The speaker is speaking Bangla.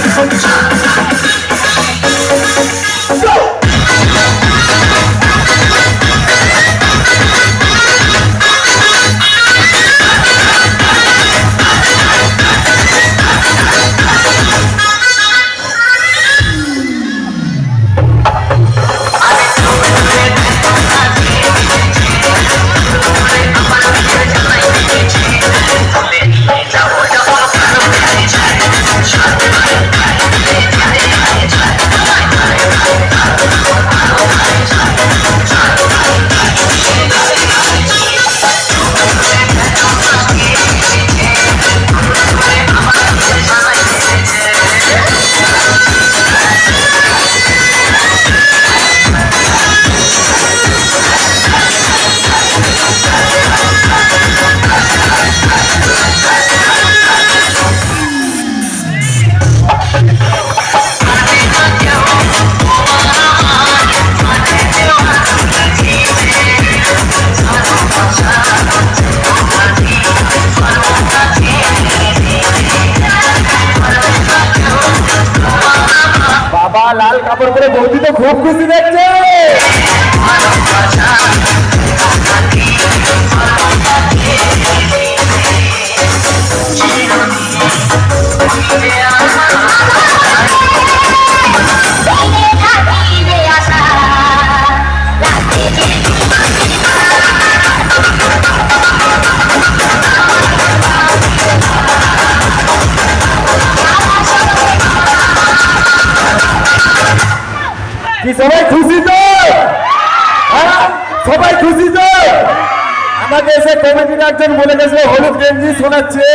Fuck বাবা লাল কাপড় পরে বৌদি তো খুব খুশি দেখছে। কি সবাই খুশি তো? হ্যাঁ? সবাই খুশি তো? আমাকে এসে কমিটির একজন বলে গেছে হলুদ গেঞ্জি শোনাচ্ছে।